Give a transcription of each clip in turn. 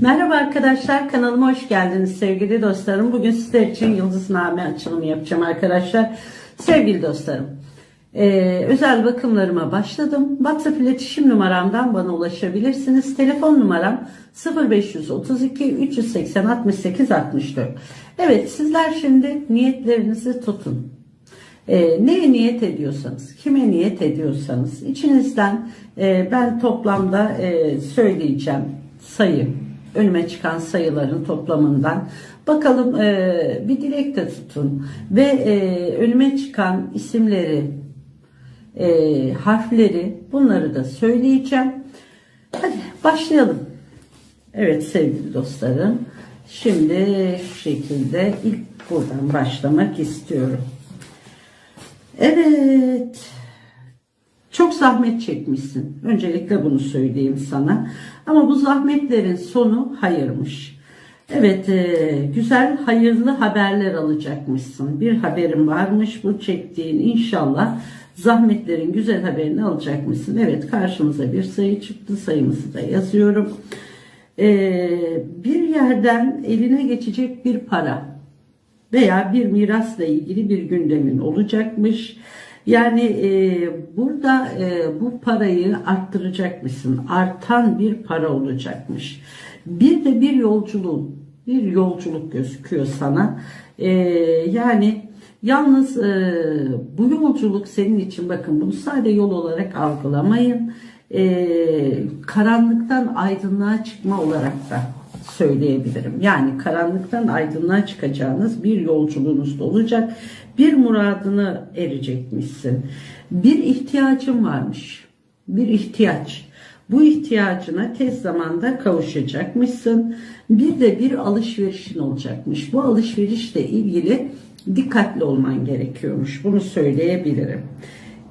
Merhaba arkadaşlar kanalıma hoş geldiniz sevgili dostlarım. Bugün sizler için yıldızname açılımı yapacağım arkadaşlar. Sevgili dostlarım e, özel bakımlarıma başladım. WhatsApp iletişim numaramdan bana ulaşabilirsiniz. Telefon numaram 0532 380 68 64. Evet sizler şimdi niyetlerinizi tutun. E, neye niyet ediyorsanız, kime niyet ediyorsanız içinizden e, ben toplamda e, söyleyeceğim sayı, önüme çıkan sayıların toplamından bakalım e, bir dilek de tutun ve e, önüme çıkan isimleri, e, harfleri bunları da söyleyeceğim. Hadi başlayalım. Evet sevgili dostlarım. Şimdi şu şekilde ilk buradan başlamak istiyorum. Evet. Çok zahmet çekmişsin. Öncelikle bunu söyleyeyim sana. Ama bu zahmetlerin sonu hayırmış. Evet, e, güzel, hayırlı haberler alacakmışsın. Bir haberin varmış, bu çektiğin inşallah zahmetlerin güzel haberini alacakmışsın. Evet, karşımıza bir sayı çıktı, sayımızı da yazıyorum. E, bir yerden eline geçecek bir para veya bir mirasla ilgili bir gündemin olacakmış. Yani e, burada e, bu parayı arttıracakmışsın. Artan bir para olacakmış. Bir de bir yolculuğun, bir yolculuk gözüküyor sana. E, yani yalnız e, bu yolculuk senin için bakın bunu sadece yol olarak algılamayın. E, karanlıktan aydınlığa çıkma olarak da söyleyebilirim. Yani karanlıktan aydınlığa çıkacağınız bir yolculuğunuz da olacak. Bir muradını erecekmişsin. Bir ihtiyacın varmış. Bir ihtiyaç. Bu ihtiyacına tez zamanda kavuşacakmışsın. Bir de bir alışverişin olacakmış. Bu alışverişle ilgili dikkatli olman gerekiyormuş. Bunu söyleyebilirim.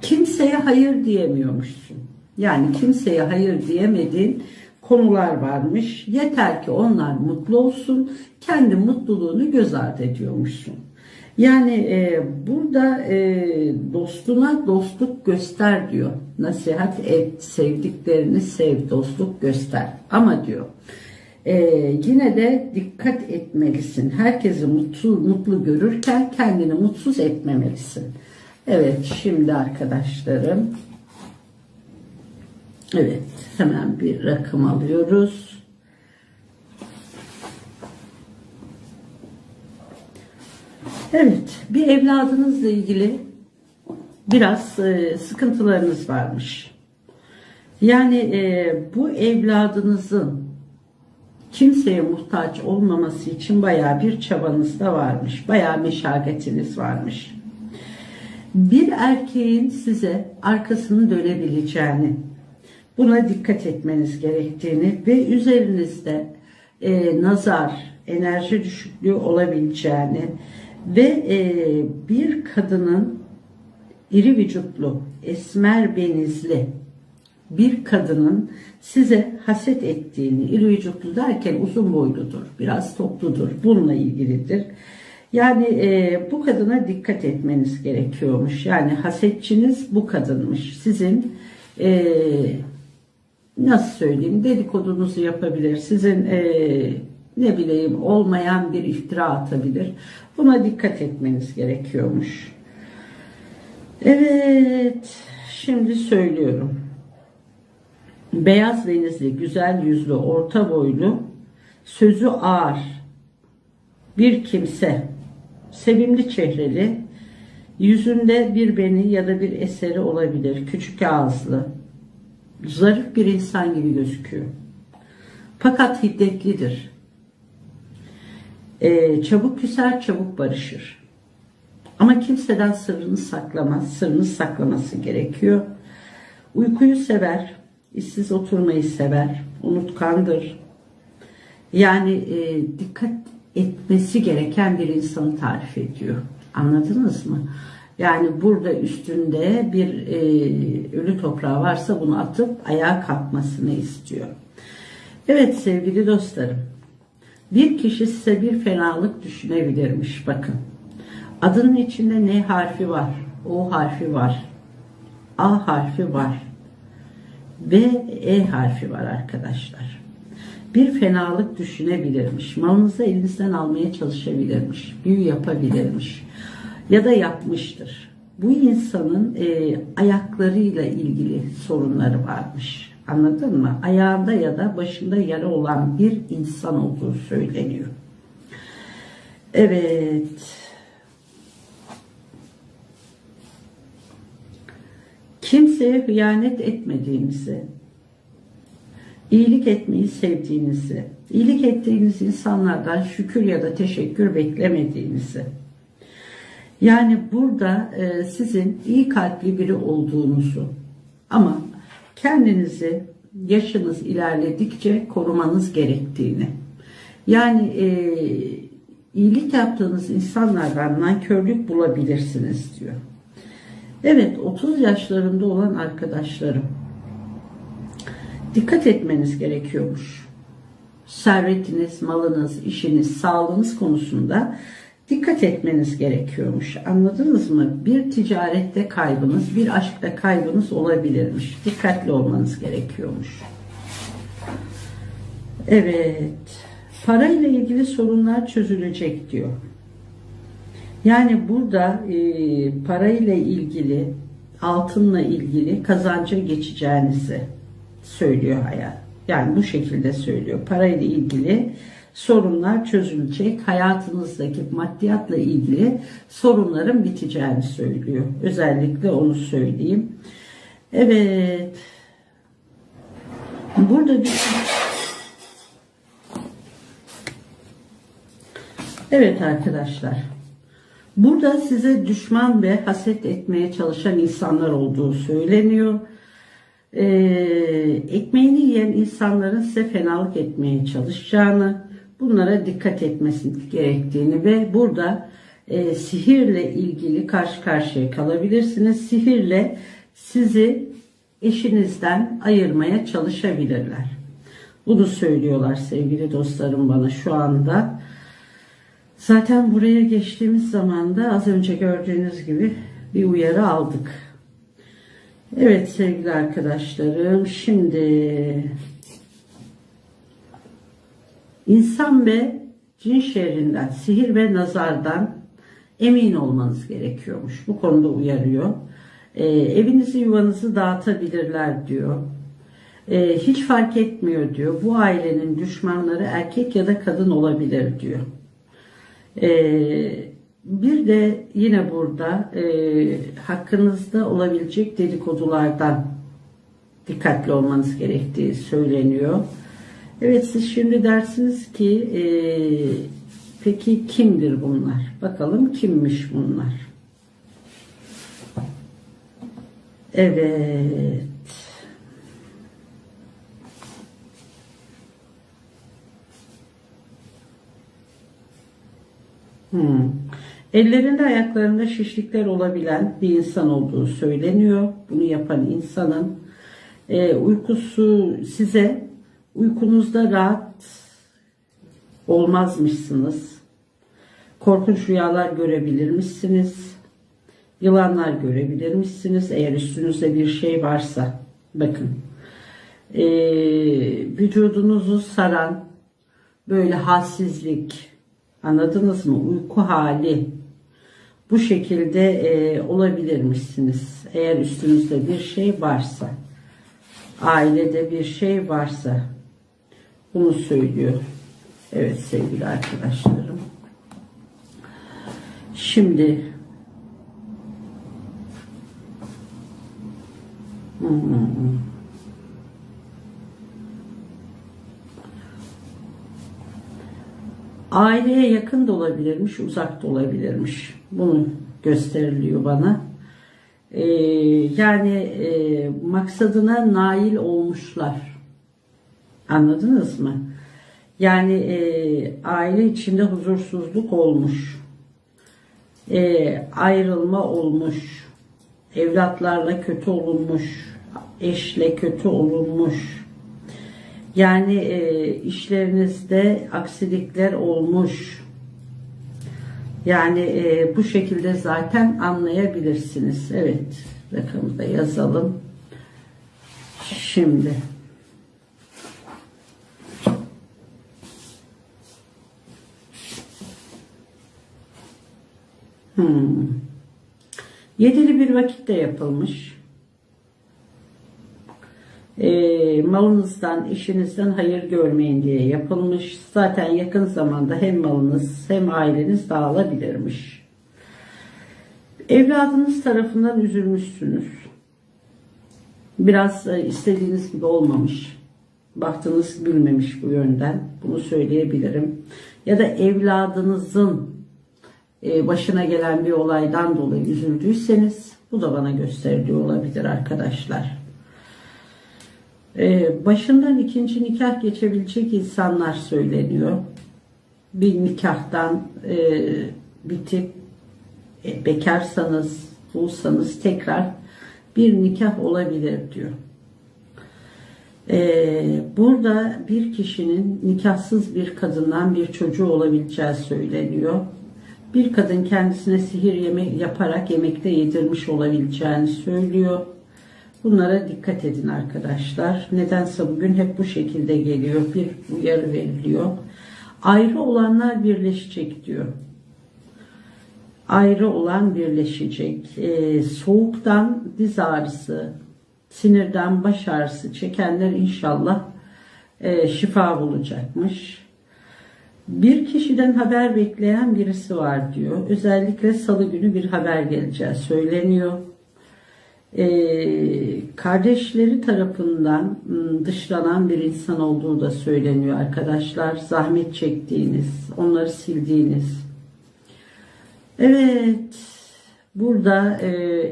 Kimseye hayır diyemiyormuşsun. Yani kimseye hayır diyemediğin konular varmış. Yeter ki onlar mutlu olsun. Kendi mutluluğunu göz ardı ediyormuşsun. Yani e, burada e, dostuna dostluk göster diyor. Nasihat et, sevdiklerini sev, dostluk göster. Ama diyor e, yine de dikkat etmelisin. Herkesi mutlu, mutlu görürken kendini mutsuz etmemelisin. Evet şimdi arkadaşlarım Evet, hemen bir rakım alıyoruz. Evet, bir evladınızla ilgili biraz e, sıkıntılarınız varmış. Yani e, bu evladınızın kimseye muhtaç olmaması için bayağı bir çabanız da varmış. Bayağı meşakkatiniz varmış. Bir erkeğin size arkasını dönebileceğini, Buna dikkat etmeniz gerektiğini ve üzerinizde e, nazar, enerji düşüklüğü olabileceğini ve e, bir kadının iri vücutlu, esmer benizli bir kadının size haset ettiğini, iri vücutlu derken uzun boyludur, biraz topludur, bununla ilgilidir. Yani e, bu kadına dikkat etmeniz gerekiyormuş. Yani hasetçiniz bu kadınmış. Sizin e, nasıl söyleyeyim dedikodunuzu yapabilir. Sizin e, ne bileyim olmayan bir iftira atabilir. Buna dikkat etmeniz gerekiyormuş. Evet, şimdi söylüyorum. Beyaz denizli, güzel yüzlü, orta boylu, sözü ağır bir kimse, sevimli çehreli, yüzünde bir beni ya da bir eseri olabilir, küçük ağızlı, zarif bir insan gibi gözüküyor. Fakat hiddetlidir. Ee, çabuk küser, çabuk barışır. Ama kimseden sırrını saklamaz, sırrını saklaması gerekiyor. Uykuyu sever, işsiz oturmayı sever, unutkandır. Yani e, dikkat etmesi gereken bir insanı tarif ediyor. Anladınız mı? Yani burada üstünde bir e, ölü toprağı varsa bunu atıp ayağa kalkmasını istiyor. Evet sevgili dostlarım. Bir kişi size bir fenalık düşünebilirmiş. Bakın. Adının içinde ne harfi var? O harfi var. A harfi var. Ve E harfi var arkadaşlar. bir fenalık düşünebilirmiş. Malınızı elinizden almaya çalışabilirmiş. Büyü yapabilirmiş. Ya da yapmıştır. Bu insanın e, ayaklarıyla ilgili sorunları varmış. Anladın mı? Ayağında ya da başında yara olan bir insan olduğu söyleniyor. Evet. Kimseye hıyanet etmediğinizi, iyilik etmeyi sevdiğinizi, iyilik ettiğiniz insanlardan şükür ya da teşekkür beklemediğinizi, yani burada e, sizin iyi kalpli biri olduğunuzu ama kendinizi yaşınız ilerledikçe korumanız gerektiğini, yani e, iyilik yaptığınız insanlardan nankörlük bulabilirsiniz diyor. Evet 30 yaşlarında olan arkadaşlarım dikkat etmeniz gerekiyormuş. Servetiniz, malınız, işiniz, sağlığınız konusunda dikkat etmeniz gerekiyormuş. Anladınız mı? Bir ticarette kaybınız, bir aşkta kaybınız olabilirmiş. Dikkatli olmanız gerekiyormuş. Evet. Parayla ilgili sorunlar çözülecek diyor. Yani burada e, parayla ilgili, altınla ilgili kazanca geçeceğinizi söylüyor hayat. Yani bu şekilde söylüyor. Parayla ilgili sorunlar çözülecek. Hayatınızdaki maddiyatla ilgili sorunların biteceğini söylüyor. Özellikle onu söyleyeyim. Evet. Burada bir Evet arkadaşlar. Burada size düşman ve haset etmeye çalışan insanlar olduğu söyleniyor. Ee, ekmeğini yiyen insanların size fenalık etmeye çalışacağını, bunlara dikkat etmesi gerektiğini ve burada e, sihirle ilgili karşı karşıya kalabilirsiniz. Sihirle sizi eşinizden ayırmaya çalışabilirler. Bunu söylüyorlar sevgili dostlarım bana şu anda. Zaten buraya geçtiğimiz zaman da az önce gördüğünüz gibi bir uyarı aldık. Evet sevgili arkadaşlarım şimdi insan ve cin şerrinden, sihir ve nazardan emin olmanız gerekiyormuş. Bu konuda uyarıyor. Ee, evinizi yuvanızı dağıtabilirler diyor. Ee, hiç fark etmiyor diyor. Bu ailenin düşmanları erkek ya da kadın olabilir diyor. Ee, bir de yine burada e, hakkınızda olabilecek dedikodulardan dikkatli olmanız gerektiği söyleniyor. Evet siz şimdi dersiniz ki e, peki kimdir bunlar? Bakalım kimmiş bunlar? Evet. Hmm. Ellerinde ayaklarında şişlikler olabilen bir insan olduğu söyleniyor. Bunu yapan insanın e, uykusu size uykunuzda rahat olmazmışsınız. Korkunç rüyalar görebilirmişsiniz. Yılanlar görebilirmişsiniz. Eğer üstünüzde bir şey varsa bakın. E, vücudunuzu saran böyle halsizlik, Anladınız mı? Uyku hali bu şekilde e, olabilirmişsiniz. Eğer üstünüzde bir şey varsa, ailede bir şey varsa bunu söylüyor. Evet sevgili arkadaşlarım. Şimdi. Aileye yakın da olabilirmiş, uzak da olabilirmiş. Bunu gösteriliyor bana. Ee, yani e, maksadına nail olmuşlar. Anladınız mı? Yani e, aile içinde huzursuzluk olmuş. E, ayrılma olmuş. Evlatlarla kötü olunmuş. Eşle kötü olunmuş yani e, işlerinizde aksilikler olmuş. Yani e, bu şekilde zaten anlayabilirsiniz. Evet, rakamı da yazalım. Şimdi. Hmm. Yedili bir vakitte yapılmış. E, malınızdan, işinizden hayır görmeyin diye yapılmış. Zaten yakın zamanda hem malınız hem aileniz dağılabilirmiş. Evladınız tarafından üzülmüşsünüz. Biraz e, istediğiniz gibi olmamış. Baktınız gülmemiş bu yönden. Bunu söyleyebilirim. Ya da evladınızın başına gelen bir olaydan dolayı üzüldüyseniz bu da bana gösteriliyor olabilir arkadaşlar. E, başından ikinci nikah geçebilecek insanlar söyleniyor. Bir nikahtan e, bitip e, bekarsanız, bulsanız tekrar bir nikah olabilir diyor. Ee, burada bir kişinin nikahsız bir kadından bir çocuğu olabileceği söyleniyor. Bir kadın kendisine sihir yeme yaparak yemekte yedirmiş olabileceğini söylüyor. Bunlara dikkat edin arkadaşlar. Nedense bugün hep bu şekilde geliyor. Bir uyarı veriliyor. Ayrı olanlar birleşecek diyor ayrı olan birleşecek. Ee, soğuktan diz ağrısı, sinirden baş ağrısı çekenler inşallah e, şifa bulacakmış. Bir kişiden haber bekleyen birisi var diyor. Özellikle salı günü bir haber geleceği söyleniyor. Ee, kardeşleri tarafından ım, dışlanan bir insan olduğu da söyleniyor arkadaşlar. Zahmet çektiğiniz, onları sildiğiniz, Evet. Burada e,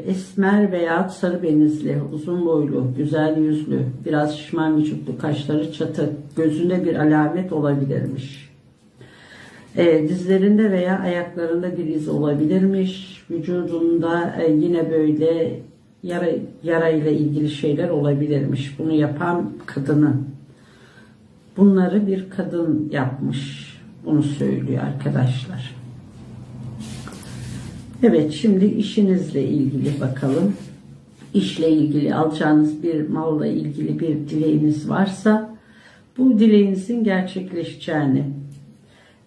esmer veya sarı benizli, uzun boylu, güzel yüzlü, biraz şişman vücutlu, kaşları çatık, gözünde bir alamet olabilirmiş. E, dizlerinde veya ayaklarında bir iz olabilirmiş. Vücudunda e, yine böyle yara, yara ile ilgili şeyler olabilirmiş. Bunu yapan kadının. Bunları bir kadın yapmış. Bunu söylüyor arkadaşlar. Evet şimdi işinizle ilgili bakalım. İşle ilgili alacağınız bir malla ilgili bir dileğiniz varsa bu dileğinizin gerçekleşeceğini,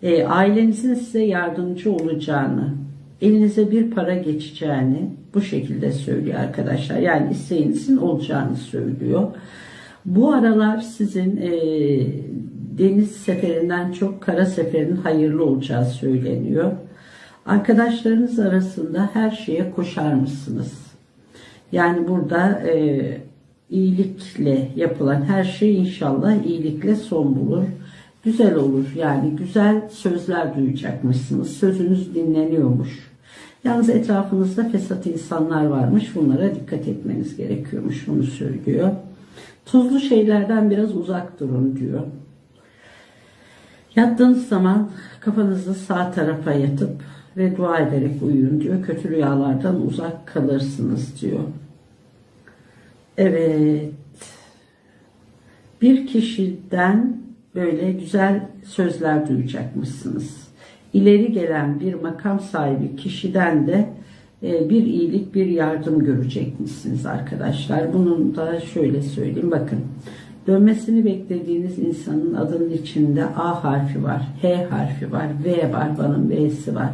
e, ailenizin size yardımcı olacağını, elinize bir para geçeceğini bu şekilde söylüyor arkadaşlar. Yani isteğinizin olacağını söylüyor. Bu aralar sizin e, deniz seferinden çok kara seferin hayırlı olacağı söyleniyor. Arkadaşlarınız arasında her şeye koşar mısınız? Yani burada e, iyilikle yapılan her şey inşallah iyilikle son bulur. Güzel olur. Yani güzel sözler duyacakmışsınız. Sözünüz dinleniyormuş. Yalnız etrafınızda fesat insanlar varmış. Bunlara dikkat etmeniz gerekiyormuş. Bunu söylüyor. Tuzlu şeylerden biraz uzak durun diyor. Yattığınız zaman kafanızı sağ tarafa yatıp ve dua ederek uyuyun diyor. Kötü rüyalardan uzak kalırsınız diyor. Evet. Bir kişiden böyle güzel sözler duyacakmışsınız. İleri gelen bir makam sahibi kişiden de e, bir iyilik, bir yardım görecekmişsiniz arkadaşlar. Bunun da şöyle söyleyeyim. Bakın Dönmesini beklediğiniz insanın adının içinde A harfi var, H harfi var, V var, Van'ın V'si var.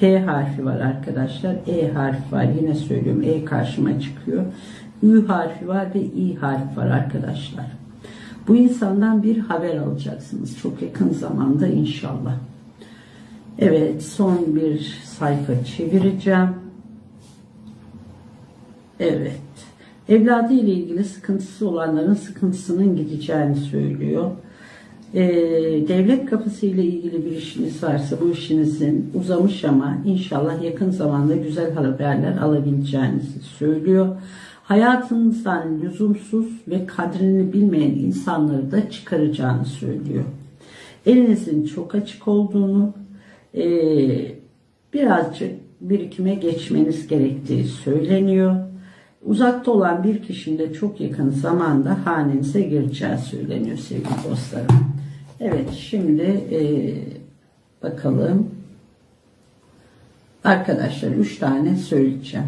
P harfi var arkadaşlar. E harfi var. Yine söylüyorum. E karşıma çıkıyor. Ü harfi var ve İ harfi var arkadaşlar. Bu insandan bir haber alacaksınız. Çok yakın zamanda inşallah. Evet son bir sayfa çevireceğim. Evet. Evladı ile ilgili sıkıntısı olanların sıkıntısının gideceğini söylüyor. Ee, devlet kapısı ile ilgili bir işiniz varsa bu işinizin uzamış ama inşallah yakın zamanda güzel haberler alabileceğinizi söylüyor. Hayatınızdan lüzumsuz ve kadrini bilmeyen insanları da çıkaracağını söylüyor. Elinizin çok açık olduğunu, e, birazcık birikime geçmeniz gerektiği söyleniyor. Uzakta olan bir kişinin de çok yakın zamanda hanenize gireceği söyleniyor sevgili dostlarım. Evet şimdi e, bakalım. Arkadaşlar üç tane söyleyeceğim.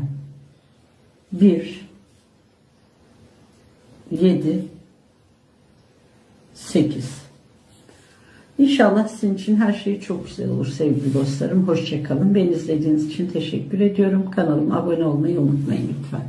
Bir, yedi, sekiz. İnşallah sizin için her şey çok güzel olur sevgili dostlarım. Hoşçakalın. Beni izlediğiniz için teşekkür ediyorum. Kanalıma abone olmayı unutmayın lütfen.